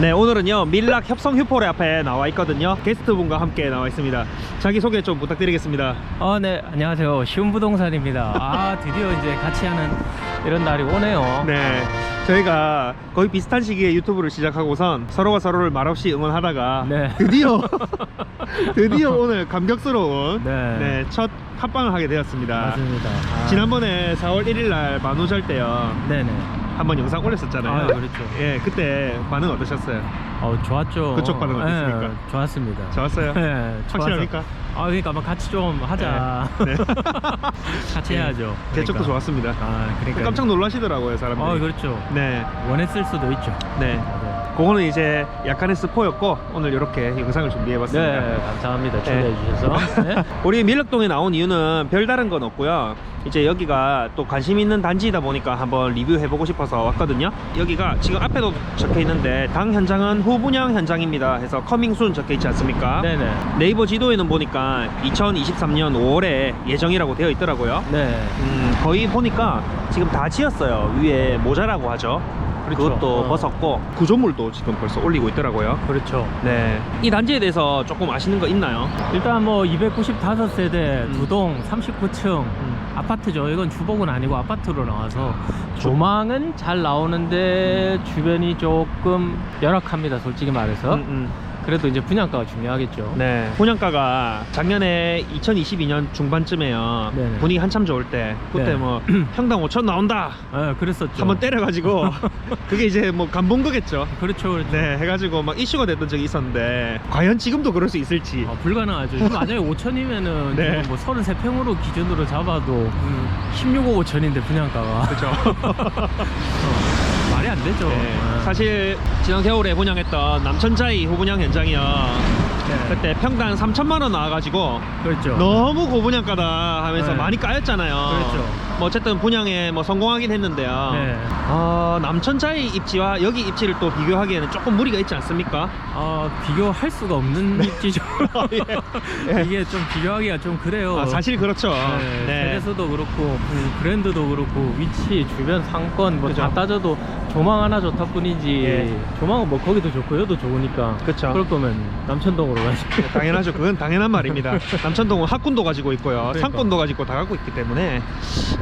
네 오늘은요 밀락 협성 휴포레 앞에 나와 있거든요 게스트분과 함께 나와 있습니다 자기소개 좀 부탁드리겠습니다 어, 네, 안녕하세요. 쉬운부동산입니다. 아, 드디어 이제 같이 하는 이런 날이 오네요. 네 저희가 거의 비슷한 시기에 유튜브를 시작하고선 서로가 서로를 말없이 응원하다가 네. 드디어 드디어 오늘 감격스러운 네. 네, 첫 합방을 하게 되었습니다 맞습니다. 아, 지난번에 4월 1일 날 만우절 때요 네네. 한번 영상 올렸었잖아요 아, 그렇죠. 예 그때 반응 어떠셨어요? 어, 좋았죠. 그쪽 반응 어땠습니까? 네, 좋았습니다. 좋았어요? 네, 확실합니까? 좋아서. 아, 그러니까 뭐 같이 좀 하자. 네. 같이 해야죠. 개척도 그러니까. 좋았습니다 아, 그러니까. 깜짝 놀라시더라고요 사람들이 어, 그렇죠. 네, 원했을 수도 있죠. 네. 네. 그거는 이제 약간의 스포였고 오늘 이렇게 영상을 준비해봤습니다. 네, 감사합니다. 초대해 주셔서. 네. 우리 밀락동에 나온 이유는 별다른 건 없고요. 이제 여기가 또 관심 있는 단지이다 보니까 한번 리뷰해보고 싶어서 왔거든요. 여기가 지금 앞에도 적혀 있는데 당 현장은 후분양 현장입니다. 해서 커밍순 적혀 있지 않습니까? 네네. 네이버 지도에는 보니까 2023년 5월에 예정이라고 되어 있더라고요. 네. 음, 거의 보니까 지금 다 지었어요. 위에 모자라고 하죠. 그렇죠. 그것도 어. 벗었고 구조물도 지금 벌써 올리고 있더라고요. 그렇죠. 네. 이 단지에 대해서 조금 아시는 거 있나요? 일단 뭐 295세대 음. 두동 39층 아파트죠. 이건 주복은 아니고 아파트로 나와서 조망은 잘 나오는데 주변이 조금 열악합니다. 솔직히 말해서. 음, 음. 그래도 이제 분양가가 중요하겠죠. 네. 분양가가 작년에 2022년 중반쯤에요. 네네. 분위기 한참 좋을 때 그때 네. 뭐 평당 5천 나온다. 네, 그랬었죠. 한번 때려가지고 그게 이제 뭐 간본 거겠죠. 그렇죠, 그렇죠. 네, 해가지고 막 이슈가 됐던 적이 있었는데 과연 지금도 그럴 수 있을지. 어, 불가능하죠. 지금 만약에 5천이면은 네. 뭐 33평으로 기준으로 잡아도 음, 16억 5천인데 분양가가 그렇죠. 어, 안 되죠. 네. 아. 사실 지난 겨울에 분양했던 남천자이 후분양 현장이요. 네. 그때 평당 3천만 원 나와가지고 그렇죠. 너무 고분양가다 하면서 네. 많이 까였잖아요. 그렇죠. 뭐 어쨌든 분양에 뭐 성공하긴 했는데요. 네. 어, 남천자이 입지와 여기 입지를 또 비교하기에는 조금 무리가 있지 않습니까? 아 비교할 수가 없는 입지죠. 예. 이게 좀 비교하기가 좀 그래요. 아, 사실 그렇죠. 네, 네. 세대수도 그렇고 브랜드도 그렇고 위치 주변 상권 뭐 그죠. 다 따져도 조망 하나 좋다 뿐이지 예. 조망은 뭐 거기도 좋고 여도 좋으니까 그쵸. 그럴 거면 남천동으로 가시 당연하죠. 그건 당연한 말입니다. 남천동은 학군도 가지고 있고요. 그러니까. 상권도 가지고 다 갖고 있기 때문에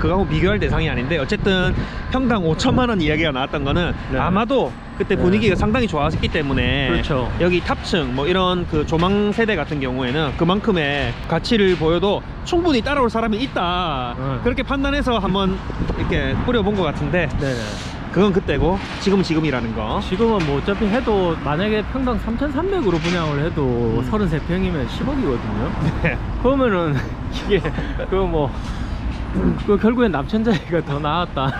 그 거하고 비교할 대상이 아닌데 어쨌든 평당 5천만 원 이야기가 나왔던 거는 네. 아마도 그때 네. 분위기가 상당히 좋았기 때문에 그렇죠. 여기 탑층 뭐 이런 그 조망 세대 같은 경우에는 그만큼의 가치를 보여도 충분히 따라올 사람이 있다 네. 그렇게 판단해서 한번 이렇게 뿌려본 것 같은데 네네. 그건 그때고 지금은 지금이라는 거 지금은 뭐 어차피 해도 만약에 평당 3,300으로 분양을 해도 음. 33평이면 10억이거든요. 네. 그러면은 이게 그뭐 그 결국엔 남천자리가 더 나았다.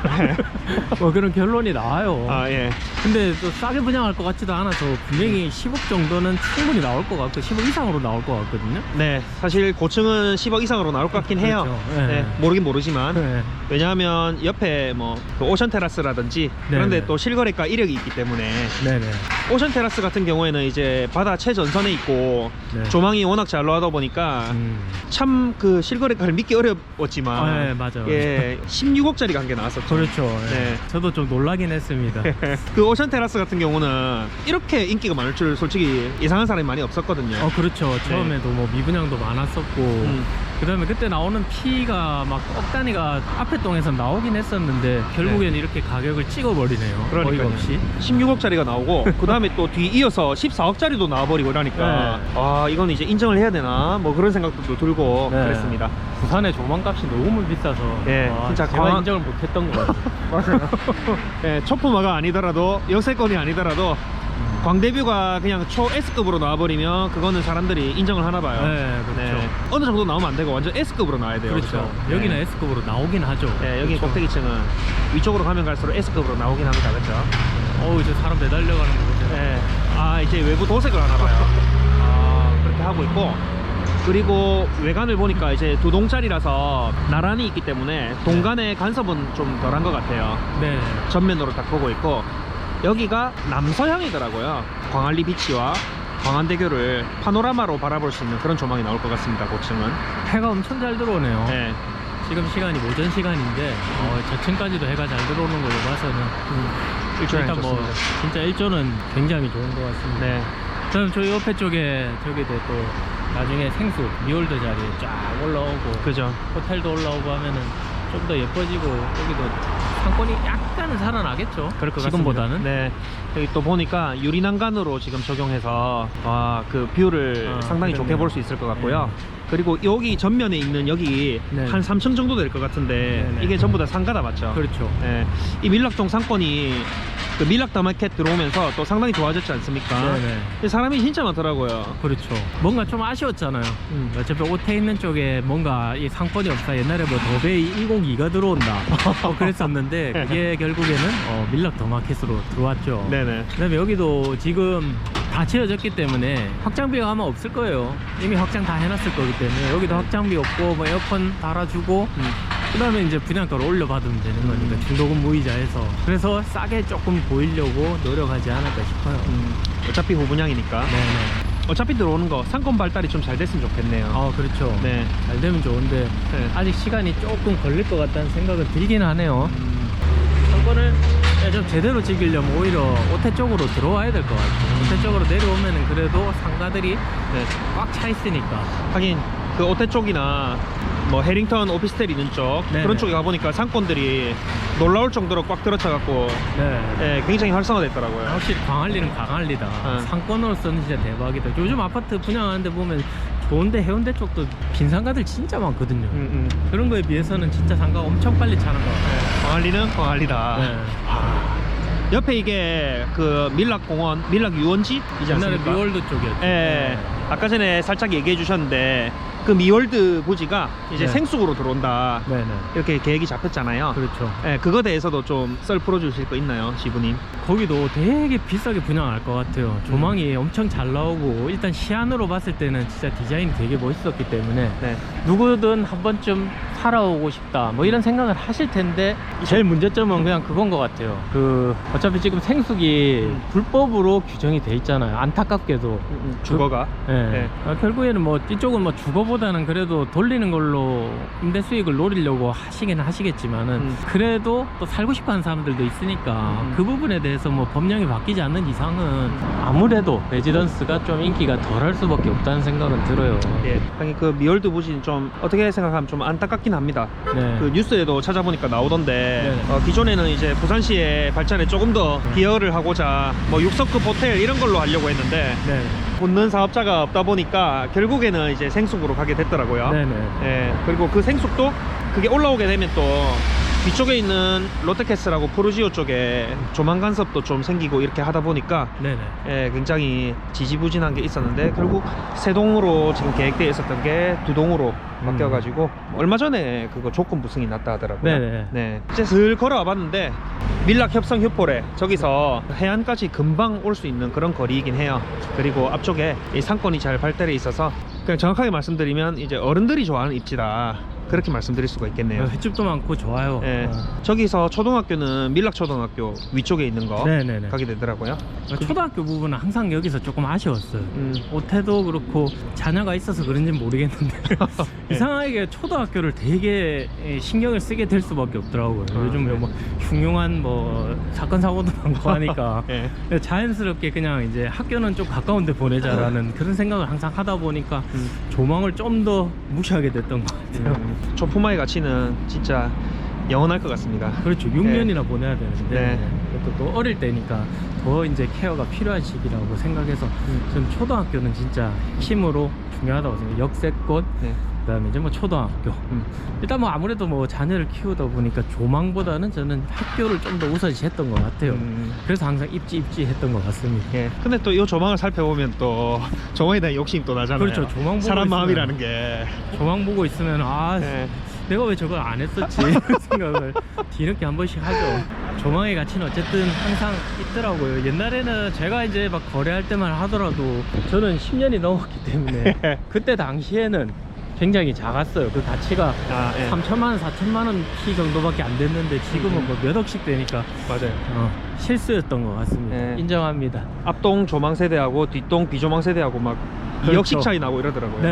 뭐 그런 결론이 나와요. 아 예. 근데 또 싸게 분양할 것 같지도 않아서 분명히 10억 정도는 충분히 나올 것 같고 10억 이상으로 나올 것 같거든요. 네, 사실 고층은 10억 이상으로 나올 것 같긴 해요. 그렇죠. 네. 네, 모르긴 모르지만 네. 왜냐하면 옆에 뭐그 오션 테라스라든지 그런데 네네. 또 실거래가 이력이 있기 때문에 네네. 오션 테라스 같은 경우에는 이제 바다 최전선에 있고 네. 조망이 워낙 잘 나오다 보니까 음. 참 그 실거래가를 믿기 어려웠지만 아, 네, 맞아요. 예, 16억짜리가 한 개 나왔었죠. 그렇죠. 네. 네. 저도 좀 놀라긴 했습니다. 그 오션 테라스 같은 경우는 이렇게 인기가 많을 줄 솔직히 예상한 사람이 많이 없었거든요. 어 그렇죠. 처음에도 뭐 미분양도 많았었고 네. 음. 그 다음에 그때 나오는 피가 막 억 단위가 앞에 동에서 나오긴 했었는데 결국에는 이렇게 가격을 찍어버리네요. 네. 그러니까요. 어이가 없이. 16억짜리가 나오고 그 다음에 또 뒤 이어서 14억짜리도 나와버리고 이러니까 네. 아 이건 이제 인정을 해야 되나 뭐 그런 생각도 또 들고 네. 그랬습니다 부산의 조망값이 너무 비싸서 예, 와, 진짜 제가 광- 인정을 못했던 것 같아요. 맞아요 예, 초품화가 아니더라도 역세권이 아니더라도 광대뷰가 그냥 초 S급으로 나와버리면 그거는 사람들이 인정을 하나 봐요 네, 그렇죠. 어느 정도 나오면 안 되고 완전 S급으로 나와야 돼요 그렇죠. 그죠? 여기는 네. S급으로 나오긴 하죠. 예, 여기 그렇죠. 꼭대기층은 위쪽으로 가면 갈수록 S급으로 나오긴 합니다 그렇죠 어우 이제 사람 매달려가는 거 보세요. 네. 아 이제 외부 도색을 하나 봐요. 아 그렇게 하고 있고 그리고 외관을 보니까 이제 두 동짜리라서 나란히 있기 때문에 동간의 간섭은 좀 덜한 것 같아요. 네. 전면으로 딱 보고 있고 여기가 남서향이더라고요. 광안리 비치와 광안대교를 파노라마로 바라볼 수 있는 그런 조망이 나올 것 같습니다. 고층은. 해가 엄청 잘 들어오네요. 네. 지금 시간이 오전 시간인데 어, 저층까지도 해가 잘 들어오는 걸로 봐서는 일조량 일단 뭐 좋습니다. 진짜 일조는 굉장히 좋은 것 같습니다. 네. 저는 저희 옆에 쪽에 저기도 또 나중에 생수 미홀드 자리에 쫙 올라오고 그죠. 호텔도 올라오고 하면은 좀 더 예뻐지고 여기도 상권이 약 간은 살아나겠죠. 그럴 것 지금보다는. 같습니다. 네. 여기 또 보니까 유리난간으로 지금 적용해서 아, 그 뷰를 아, 상당히 그러네요. 좋게 볼수 있을 것 같고요. 그리고 여기 전면에 있는 여기 네. 한 3층 정도 될 것 같은데 네네. 이게 전부 다 상가다 맞죠? 그렇죠. 네. 이 밀락동 상권이 그 밀락다마켓 들어오면서 또 상당히 좋아졌지 않습니까? 네네. 근데 사람이 진짜 많더라고요. 그렇죠. 뭔가 좀 아쉬웠잖아요. 음. 어차피 오태 있는 쪽에 뭔가 이 상권이 없다. 옛날에 뭐 더베이 102가 들어온다. 뭐 그랬었는데 그게 결국에는 어, 밀락 더마켓으로 들어왔죠. 네네. 그다음에 여기도 지금 다 지어졌기 때문에 확장비가 아마 없을 거예요. 이미 확장 다 해놨을 거기 때문에 여기도 확장비 없고 뭐 에어컨 달아주고 음. 그 다음에 이제 분양가를 올려받으면 되는 거니까 중도금 무이자에서 그래서 싸게 조금 보이려고 노력하지 않을까 싶어요. 음, 어차피 후분양이니까. 네네. 어차피 들어오는 거 상권 발달이 좀 잘 됐으면 좋겠네요. 아 그렇죠. 네. 잘 되면 좋은데 네. 아직 시간이 조금 걸릴 것 같다는 생각은 들긴 하네요. 음, 상권을 좀 제대로 즐기려면 오히려 오태 쪽으로 들어와야 될 것 같아요. 오태 쪽으로 내려오면은 그래도 상가들이 네. 꽉차 있으니까. 하긴 그 오태 쪽이나 뭐 해링턴 오피스텔 있는 쪽 네네. 그런 쪽에 가보니까 상권들이 놀라울 정도로 꽉 들어차갖고 네. 예, 굉장히 활성화됐더라고요. 확실히 광안리는 광안리다. 어. 상권으로서는 진짜 대박이다. 요즘 아파트 분양하는데 보면 좋은데 해운대 쪽도 빈 상가들 진짜 많거든요. 음, 음. 그런 거에 비해서는 진짜 상가가 엄청 빨리 차는 것 같아요. 광안리는 광안리다. 네. 옆에 이게 그 밀락공원, 밀락 유원지이지 옛날에 않습니까? 미월드 쪽이었죠. 예. 아까 전에 살짝 얘기해 주셨는데 그 미월드 부지가 이제 네. 생수구로 들어온다. 네네. 이렇게 계획이 잡혔잖아요. 그렇죠. 예, 그거 대해서도 좀 썰 풀어주실 거 있나요, 지부님? 거기도 되게 비싸게 분양할 것 같아요. 조망이 음. 엄청 잘 나오고 일단 시안으로 봤을 때는 진짜 디자인이 되게 멋있었기 때문에 네. 누구든 한 번쯤 살아오고 싶다 뭐 이런 생각을 하실 텐데 제일 문제점은 그냥 그건 것 같아요. 그 어차피 지금 생수기 음. 불법으로 규정이 돼 있잖아요. 안타깝게도. 주거가. 예. 네. 아, 결국에는 뭐 이쪽은 뭐 주거보다 는 그래도 돌리는 걸로 임대 수익을 노리려고 하시긴 하시겠지만은 음. 그래도 또 살고 싶어 하는 사람들도 있으니까 음. 그 부분에 대해서 뭐 법령이 바뀌지 않는 이상은 아무래도 레지던스가 좀 인기가 덜할 수밖에 없다는 생각은 들어요. 예. 하긴 그 미월드 부지는 좀 어떻게 생각하면 좀 안타깝긴 합니다. 네. 그 뉴스에도 찾아보니까 나오던데 네네. 어, 기존에는 이제 부산시의 발전에 조금 더 네. 기여를 하고자 뭐 6석급 호텔 이런 걸로 하려고 했는데 네. 붙는 사업자가 없다 보니까 결국에는 이제 생숙으로 가게 됐더라고요. 네네. 예. 그리고 그 생숙도 그게 올라오게 되면 또 뒤쪽에 있는 롯데캐슬하고 푸르지오 쪽에 조망 간섭도 좀 생기고 이렇게 하다 보니까 네네. 예, 굉장히 지지부진한 게 있었는데 결국 세 동으로 지금 계획되어 있었던 게 두 동으로 바뀌어가지고 얼마 전에 그거 조건 부승이 났다 하더라고요. 음. 네네. 네. 이제 슬 걸어와 봤는데 밀락 협성 휴포래 저기서 해안까지 금방 올 수 있는 그런 거리이긴 해요. 그리고 앞쪽에 이 상권이 잘 발달해 있어서 그냥 정확하게 말씀드리면 이제 어른들이 좋아하는 입지다. 그렇게 말씀드릴 수가 있겠네요. 횟집도 많고 좋아요. 예. 어. 저기서 초등학교는 밀락 초등학교 위쪽에 있는 거 네네네. 가게 되더라고요. 초등학교 부분은 항상 여기서 조금 아쉬웠어요. 음. 오태도 그렇고 자녀가 있어서 그런지는 모르겠는데 예. 이상하게 초등학교를 되게 예, 신경을 쓰게 될 수밖에 없더라고요. 아, 요즘 네. 뭐 흉흉한 뭐 사건 사고도 많고 하니까 예. 근데 자연스럽게 그냥 이제 학교는 좀 가까운데 보내자라는 그런 생각을 항상 하다 보니까 음. 조망을 좀 더 무시하게 됐던 것 같아요. 음, 초품화의 가치는 진짜 영원할 것 같습니다. 그렇죠. 6년이나 보내야 되는데 네. 그것도 또 어릴 때니까 더 이제 케어가 필요한 시기라고 생각해서 음. 저는 초등학교는 진짜 핵심으로 중요하다고 생각해요. 역세권 네. 그다음에 이제 뭐 초등학교 음. 일단 뭐 아무래도 뭐 자녀를 키우다 보니까 조망보다는 저는 학교를 좀 더 우선시 했던 것 같아요. 음, 그래서 항상 입지 입지 했던 것 같습니다. 예. 근데 또 이 조망을 살펴보면 또 조망에 대한 욕심이 또 나잖아요. 그렇죠. 조망 보고 사람 있으면- 마음이라는 게. 조망 보고 있으면 아 예. 내가 왜 저걸 안 했었지 생각을 뒤늦게 한 번씩 하죠. 조망의 가치는 어쨌든 항상 있더라고요. 옛날에는 제가 이제 막 거래할 때만 하더라도 저는 10년이 넘었기 때문에 그때 당시에는 굉장히 작았어요. 그 가치가 아, 예. 3천만 원, 4천만 원 피 정도밖에 안 됐는데 지금은 뭐 몇 억씩 되니까 맞아요. 어, 실수였던 것 같습니다. 네. 인정합니다. 앞동 조망 세대하고 뒷동 비조망 세대하고 막 그렇죠. 2억씩 차이 나고 이러더라고요. 네.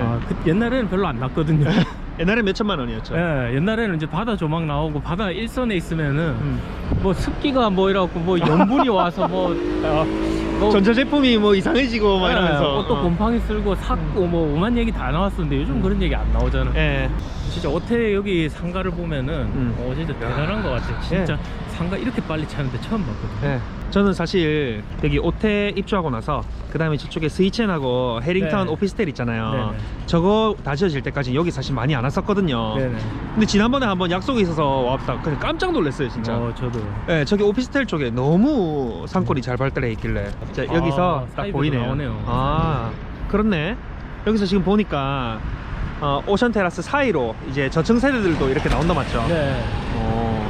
아, 그 옛날에는 별로 안 났거든요. 옛날에 몇 천만 원이었죠. 예, 옛날에는 이제 바다 조망 나오고 바다 일선에 있으면은 음. 뭐 습기가 뭐 이래갖고 뭐 염분이 와서 뭐, 뭐 전자 제품이 뭐 이상해지고 막 예, 이러면서. 옷도 어. 곰팡이 쓸고 삭고 뭐 오만 얘기 다 나왔었는데 요즘 그런 얘기 안 나오잖아. 예. 진짜 어태 여기 상가를 보면은 음. 어 진짜 대단한 것 같아. 진짜 상가 이렇게 빨리 차는데 처음 봤거든. 예. 저는 사실 여기 오태 입주하고 나서 그 다음에 저쪽에 스위첸하고 해링턴 네. 오피스텔 있잖아요. 네네. 저거 다 지어질 때까지 여기 사실 많이 안 왔었거든요. 네네. 근데 지난번에 한번 약속이 있어서 왔다. 그냥 깜짝 놀랐어요, 진짜. 어 저도. 예, 저기 오피스텔 쪽에 너무 상권이 잘 발달해 있길래 자, 아, 여기서 딱 사이드로 보이네요. 나오네요. 아, 그렇네. 여기서 지금 보니까 어, 오션 테라스 사이로 이제 저층 세대들도 이렇게 나온다 맞죠? 네. 어,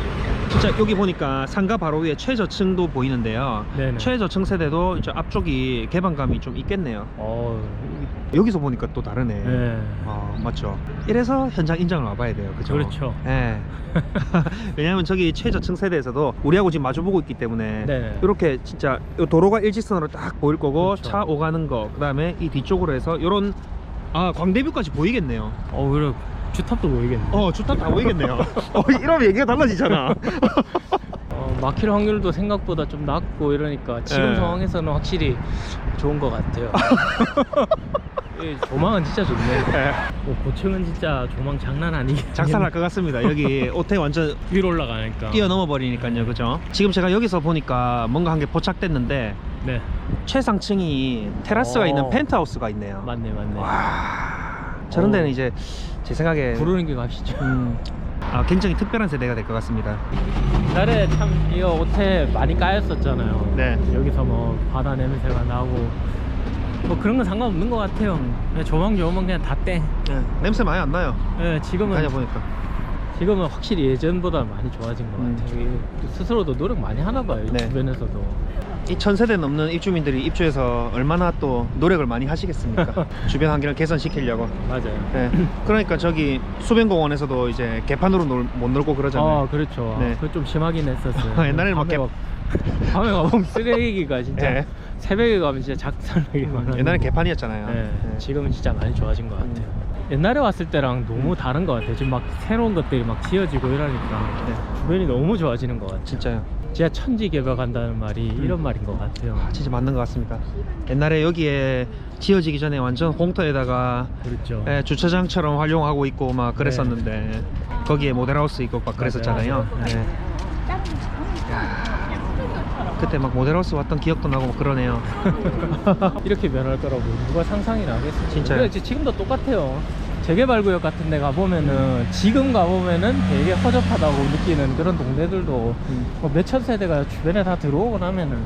진짜 여기 보니까 상가 바로 위에 최저층도 보이는데요. 네네. 최저층 세대도 이제 앞쪽이 개방감이 좀 있겠네요. 어. 여기서 보니까 또 다르네. 네. 어, 맞죠. 이래서 현장 인정을 와봐야 돼요. 그죠? 그렇죠. 예. 왜냐하면 저기 최저층 세대에서도 우리하고 지금 마주보고 있기 때문에 네네. 이렇게 진짜 요 도로가 일직선으로 딱 보일 거고 그렇죠. 차 오가는 거 그다음에 이 뒤쪽으로 해서 요런 아 광대뷰까지 보이겠네요. 어 그래 주탑도 보이겠네. 어 주탑 다 보이겠네요. 어 이러면 얘기가 달라지잖아. 어, 막힐 확률도 생각보다 좀 낮고 이러니까 지금 네. 상황에서는 확실히 좋은 것 같아요. 이 조망은 진짜 좋네. 어, 고층은 진짜 조망 장난 아니게 작살날 것 같습니다. 여기 오태 완전 위로 올라가니까. 뛰어넘어 버리니까요, 그죠? 지금 제가 여기서 보니까 뭔가 한 게 포착됐는데 네, 최상층이 테라스가 어. 있는 펜트하우스가 있네요. 맞네, 맞네. 와 저런 어. 데는 이제 제 생각에 부르는 게 가시죠. 음, 아, 굉장히 특별한 세대가 될 것 같습니다. 옛날에 참 이거 옷에 많이 까였었잖아요. 네. 여기서 뭐 바다 냄새가 나고 뭐 그런 건 상관없는 것 같아요. 음. 그냥 조망 좋으면 그냥 다 땡. 냄새 많이 안 나요. 네, 지금은 다녀보니까. 지금은 확실히 예전보다 많이 좋아진 것 음. 같아요. 이게 스스로도 노력 많이 하나 봐요. 이 네. 주변에서도. 이 천세대 넘는 입주민들이 입주해서 얼마나 또 노력을 많이 하시겠습니까? 주변 환경을 개선시키려고. 맞아요. 네. 그러니까 저기 수변공원에서도 이제 개판으로 놀, 못 놀고 그러잖아요. 아 그렇죠. 네. 그거 좀 심하긴 했었어요. 옛날에는 막 밤에 개- 가- 밤에 가보면 쓰레기가 진짜 네. 새벽에 가면 진짜 작살나게 많아. 옛날엔 개판이었잖아요. 네. 네. 지금은 진짜 많이 좋아진 것 같아요. 옛날에 왔을 때랑 너무 다른 것 같아요. 지금 막 새로운 것들이 막 지어지고 이러니까 네. 주변이 너무 좋아지는 것 같아요. 진짜요. 진짜 천지 개벽한다는 말이 이런 말인 것 같아요. 아, 진짜 맞는 것 같습니다. 옛날에 여기에 지어지기 전에 완전 홍터에다가 그렇죠. 예, 주차장처럼 활용하고 있고 막 그랬었는데 거기에 모델하우스 있고 막 그랬었잖아요. 예. 야, 그때 막 모델하우스 왔던 기억도 나고 막 그러네요. 이렇게 변할 거라고 누가 상상이 나겠어요. 진짜요? 근데 지금도 똑같아요. 재개발구역 같은 데 가보면은 지금 가보면은 되게 허접하다고 느끼는 그런 동네들도 음. 뭐 몇천 세대가 주변에 다 들어오고 나면은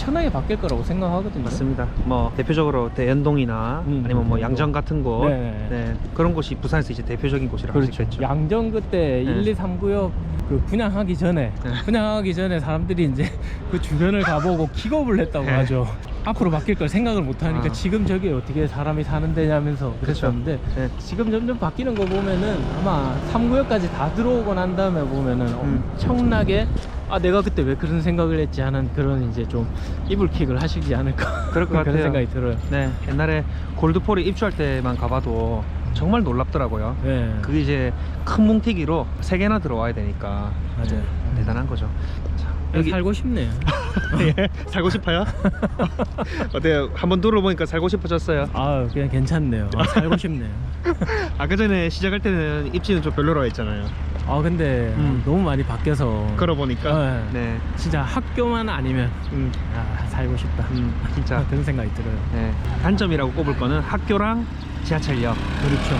엄청나게 바뀔 거라고 생각하거든요. 맞습니다. 뭐 대표적으로 대연동이나 음, 아니면 뭐 대연동. 양정 같은 곳, 네. 네, 그런 곳이 부산에서 이제 대표적인 곳이라고 할수 그렇죠. 있겠죠. 양정 그때 네. 1, 2, 3 구역 그 분양하기 전에 네. 분양하기 전에 사람들이 이제 그 주변을 가보고 기겁을 했다고 네. 하죠. 앞으로 바뀔 걸 생각을 못 하니까 아. 지금 저게 어떻게 사람이 사는 데냐면서 그렇죠. 그랬었는데 네. 지금 점점 바뀌는 거 보면은 아마 3구역까지 다 들어오고 난 다음에 보면은 음. 엄청나게 아 내가 그때 왜 그런 생각을 했지 하는 그런 이제 좀 이불킥을 하시지 않을까 그럴 것 그런 같아요. 생각이 들어요. 네, 옛날에 골드폴이 입주할 때만 가봐도 정말 놀랍더라고요. 네. 그게 이제 큰 뭉티기로 세 개나 들어와야 되니까 맞아요. 대단한 거죠. 자, 여기 여기 살고 싶네요. 예, 살고 싶어요? 어때요? 한번 둘러보니까 살고 싶어졌어요. 아 그냥 괜찮네요. 아, 살고 싶네요. 아까 전에 시작할 때는 입지는 좀 별로라고 했잖아요. 아 근데 음. 너무 많이 바뀌어서 걸어보니까 네. 네, 진짜 학교만 아니면 음, 아, 살고 싶다 음, 진짜 그런 생각이 들어요 네. 단점이라고 꼽을 거는 학교랑 지하철역 그렇죠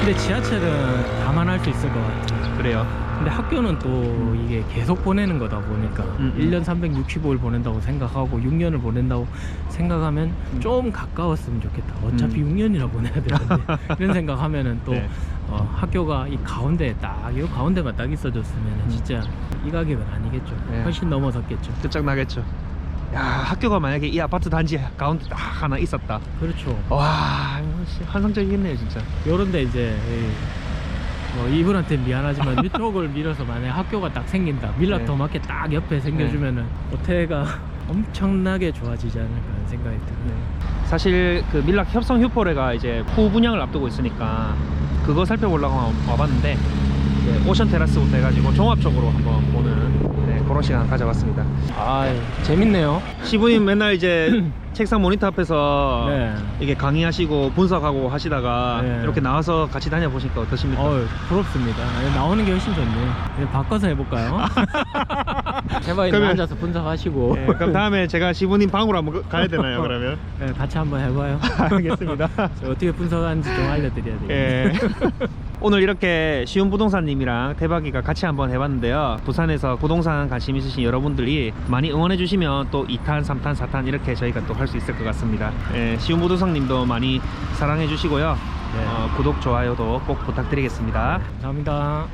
근데 지하철은 감안할 수 있을 것 같아요 그래요. 근데 학교는 또 이게 계속 보내는 거다 보니까 음, 음. 1년 365일 보낸다고 생각하고 6년을 보낸다고 생각하면 음. 좀 가까웠으면 좋겠다 어차피 음. 6년이나 보내야 되는데 이런 생각하면은 또 네. 어, 학교가 이 가운데 딱 이 가운데만 딱 있어줬으면 음. 진짜 이 가격은 아니겠죠 네. 훨씬 넘어섰겠죠 끝장나겠죠. 야 학교가 만약에 이 아파트 단지 가운데 딱 하나 있었다. 그렇죠 와 씨, 환상적이겠네요 진짜. 요런데 이제 이- 뭐 이분한테 미안하지만 이쪽을 밀어서 만약에 학교가 딱 생긴다 밀락 네. 딱 옆에 생겨주면은 호텔가 엄청나게 좋아지지 않을까 하는 생각이 네. 사실 그 밀락 협성 휴포레가 이제 후 분양을 앞두고 있으니까 그거 살펴보려고 와- 와봤는데 이제 오션 테라스부터 해가지고 종합적으로 한번 보는 네, 그런 시간 가져봤습니다. 아 재밌네요. 시부님 맨날 이제 책상 모니터 앞에서 네. 이게 강의하시고 분석하고 하시다가 네. 이렇게 나와서 같이 다녀보시니까 어떠십니까? 어 부럽습니다. 나오는 게 훨씬 좋네. 그냥 바꿔서 해볼까요? 해봐야 그러면- 앉아서 분석하시고 네, 그럼 다음에 제가 시부님 방으로 한번 그- 가야 되나요 그러면? 네, 같이 한번 해봐요. 알겠습니다. 저 어떻게 분석하는지 좀 알려드려야 돼요. 예. 오늘 이렇게 쉬운 부동산님이랑 대박이가 같이 한번 해봤는데요. 부산에서 부동산 관심 있으신 여러분들이 많이 응원해 주시면 또 2탄, 3탄, 4탄 이렇게 저희가 또할 수 있을 것 같습니다. 예, 부동산님도 많이 사랑해 주시고요. 네. 어, 구독, 좋아요도 꼭 부탁드리겠습니다. 감사합니다.